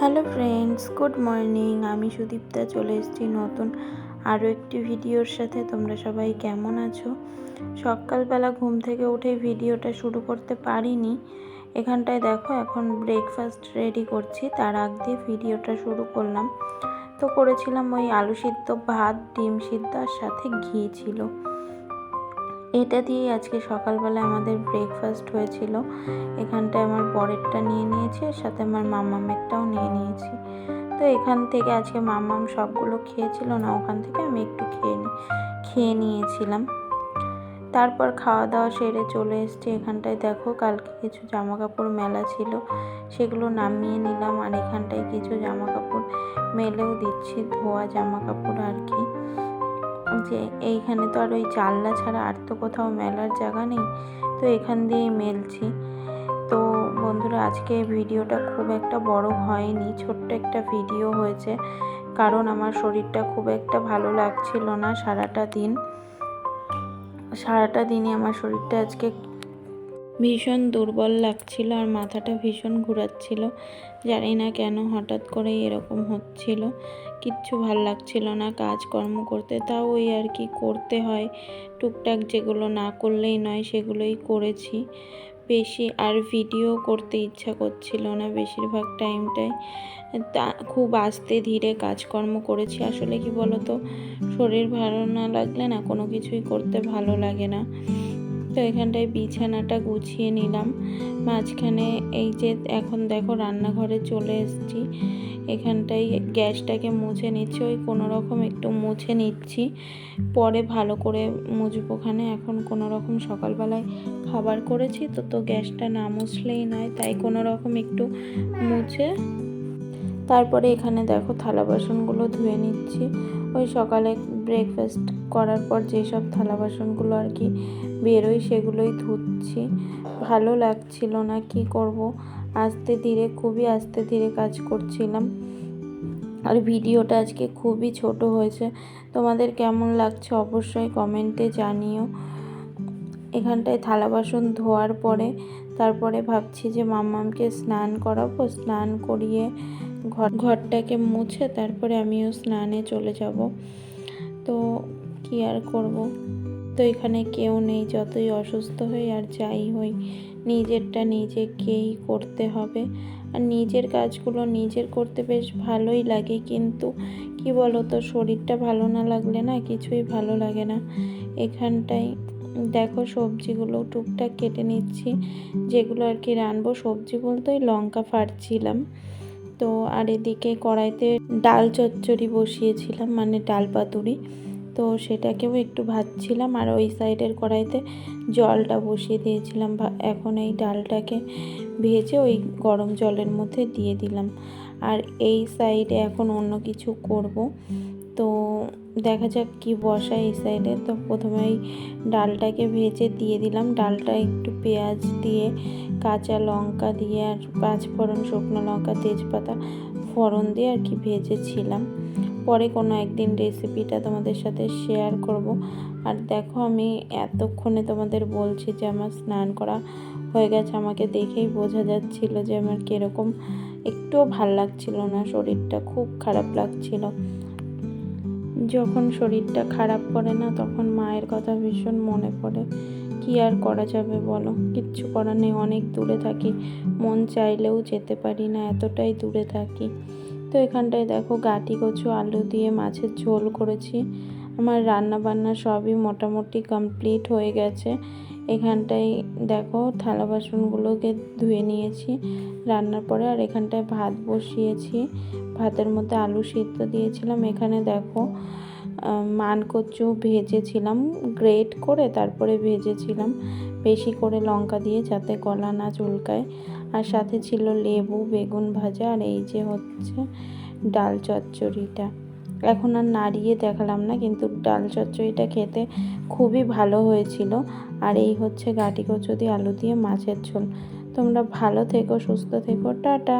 Hello friends, good morning. আমি সুদীপ্তা, চলে এসেছি নতুন আরও একটি ভিডিওর সাথে। তোমরা সবাই কেমন আছো? সকালবেলা ঘুম থেকে উঠে ভিডিওটা শুরু করতে পারিনি। এখানটায় দেখো, এখন ব্রেকফাস্ট রেডি করছি। তার আগ দিয়ে ভিডিওটা শুরু করলাম। তো করেছিলাম ওই আলু সিদ্ধ ভাত, ডিম সিদ্ধ আর সাথে ঘি ছিল। এটা দিয়েই আজকে সকালবেলা আমাদের ব্রেকফাস্ট হয়েছিল। এখানটায় আমার বরেরটা নিয়ে নিয়েছি আর সাথে আমার মামামেরটাও নিয়ে নিয়েছি। তো এখান থেকে আজকে মামাম সবগুলো খেয়েছিল, না ওখান থেকে আমি একটু খেয়ে নি, খেয়ে নিয়েছিলাম। তারপর খাওয়া দাওয়া সেরে চলে এসছি এখানটায়। দেখো কালকে কিছু জামা কাপড় মেলা ছিল, সেগুলো নামিয়ে নিলাম, আর এখানটায় কিছু জামা কাপড় মেলেও দিচ্ছি, ধোয়া জামা কাপড় আর কি। যে এইখানে তো আর ওই জানলা ছাড়া আর তো কোথাও মেলার জায়গা নেই, তো এখান দিয়েই মেলছি। তো বন্ধুরা, আজকে ভিডিওটা খুব একটা বড় হয়নি, ছোট্ট একটা ভিডিও হয়েছে, কারণ আমার শরীরটা খুব একটা ভালো লাগছিল না সারাটা দিন। সারাটা দিনই আমার শরীরটা আজকে ভীষণ দুর্বল লাগছিল আর মাথাটা ভীষণ ঘুরাচ্ছিল। জানি না কেন হঠাৎ করে এরকম হচ্ছিল। কিচ্ছু ভালো লাগছিল না কাজকর্ম করতে। তাও ওই আর কি করতে হয়। টুকটাক যেগুলো না করলেই নয় সেগুলোই করেছি। বেশি আর ভিডিও করতে ইচ্ছা করছিল না বেশিরভাগ টাইমটাই। তা খুব আস্তে ধীরে কাজকর্ম করেছি। আসলে কি বলতো? শরীর ভালো না লাগলে না কোনো কিছুই করতে ভালো লাগে না। তো এখানটায় বিছানাটা গুছিয়ে নিলাম। মাঝখানে এই যে এখন দেখো রান্নাঘরে চলে এসেছি। এখানটায় গ্যাসটাকে মুছে নিচ্ছি, ওই কোনো রকম একটু মুছে নিচ্ছি। পরে ভালো করে মুছবোখানে এখন কোনো রকম সকালবেলায় খাবার করেছি, তো তো গ্যাসটা না মুছলেই নয়, তাই কোনো রকম একটু মুছে তারপরে এখানে দেখো থালা বাসনগুলো ধুয়ে নিচ্ছি। ওই সকালে ব্রেকফাস্ট করার পর যেসব থালা বাসনগুলো আর কি বেরোই সেগুলোই ধুচ্ছি। ভালো লাগছিল না কি করব, আস্তে ধীরে, খুবই আস্তে ধীরে কাজ করছিলাম। আর ভিডিওটা আজকে খুবই ছোট হয়েছে। তোমাদের কেমন লাগছে অবশ্যই কমেন্টে জানিও। এখানটায় থালা বাসন ধোয়ার পরে, তারপরে ভাবছি যে মাম্মামকে স্নান করাবো, স্নান করিয়ে ঘর ঘরটাকে মুছে তারপরে আমিও স্নানে চলে যাব। তো কি আর করব? তো এখানে কেউ নেই, যতই অসুস্থ হই আর যাই হই, নিজেরটা নিজেকেই করতে হবে। আর নিজের কাজগুলো নিজের করতে বেশ ভালোই লাগে, কিন্তু কি বলো তো শরীরটা ভালো না লাগলে না কিছুই ভালো লাগে না। এখানটায় দেখো সবজিগুলো টুকটাক কেটে নিচ্ছি, যেগুলো আর কি রানবো সবজি বলতে ওই লঙ্কা ফাটছিলাম। তো আর এদিকে কড়াইতে ডাল চচ্চড়ি বসিয়েছিলাম মানে ডাল পাতুরি। তো সেটাকেও একটু ভাজছিলাম আর ওই সাইডের কড়াইতে জলটা বসিয়ে দিয়েছিলাম। এখন এই ডালটাকে ভেজে ওই গরম জলের মধ্যে দিয়ে দিলাম। আর এই সাইডে এখন অন্য কিছু করব। দেখা যাক কি বসা এই সাইডে তো প্রথমেই ডালটাকে ভেজে দিয়ে দিলাম। ডালটা একটু পেঁয়াজ দিয়ে, কাঁচা লঙ্কা দিয়ে আর পাঁচ ফোড়ন শুকনো লঙ্কা, তেজপাতা ফোড়ন দিয়ে আর কি ভেজেছিলাম। পরে কোনো একদিন রেসিপিটা তোমাদের সাথে শেয়ার করব। আর দেখো আমি এতক্ষণে তোমাদের বলছি যে আমার স্নান করা হয়ে গেছে। আমাকে দেখেই বোঝা যাচ্ছিল যে আমার কীরকম একটুও ভালো লাগছিল না। শরীরটা খুব খারাপ লাগছিল। যখন শরীরটা খারাপ করে না, তখন মায়ের কথা ভীষণ মনে পড়ে। কি আর করা যাবে বলো? কিচ্ছু করার নেই, অনেক দূরে থাকি। মন চাইলেও যেতে পারি না, এতটাই দূরে থাকি। তো এখানটায় দেখো গাটি কচু, আলু দিয়ে মাছের ঝোল করেছি। আমার রান্না বান্না সবই মোটামুটি কমপ্লিট হয়ে গেছে। এখানটায় দেখো থালা বাসনগুলোকে ধুয়ে নিয়েছি। রান্নার পরে আর এখানটায় ভাত বসিয়েছি। ভাতের মধ্যে আলু সিদ্ধ দিয়েছিলাম। এখানে দেখো মানকচু ভেজেছিলাম, গ্রেট করে তারপরে ভেজেছিলাম। বেশি করে লঙ্কা দিয়ে যাতে গলা না চুলকায়। আর সাথে ছিল লেবু, বেগুন ভাজা, আর এই যে হচ্ছে ডাল চচ্চড়িটা। এখন আর নাড়িয়ে দেখালাম না, কিন্তু ডাল চচ্চড়িটা খেতে খুবই ভালো হয়েছিল। আর এই হচ্ছে গাটি কচুদি আলু দিয়ে মাছের ঝোল। তোমরা ভালো থেকো, সুস্থ থেকো, টাটা।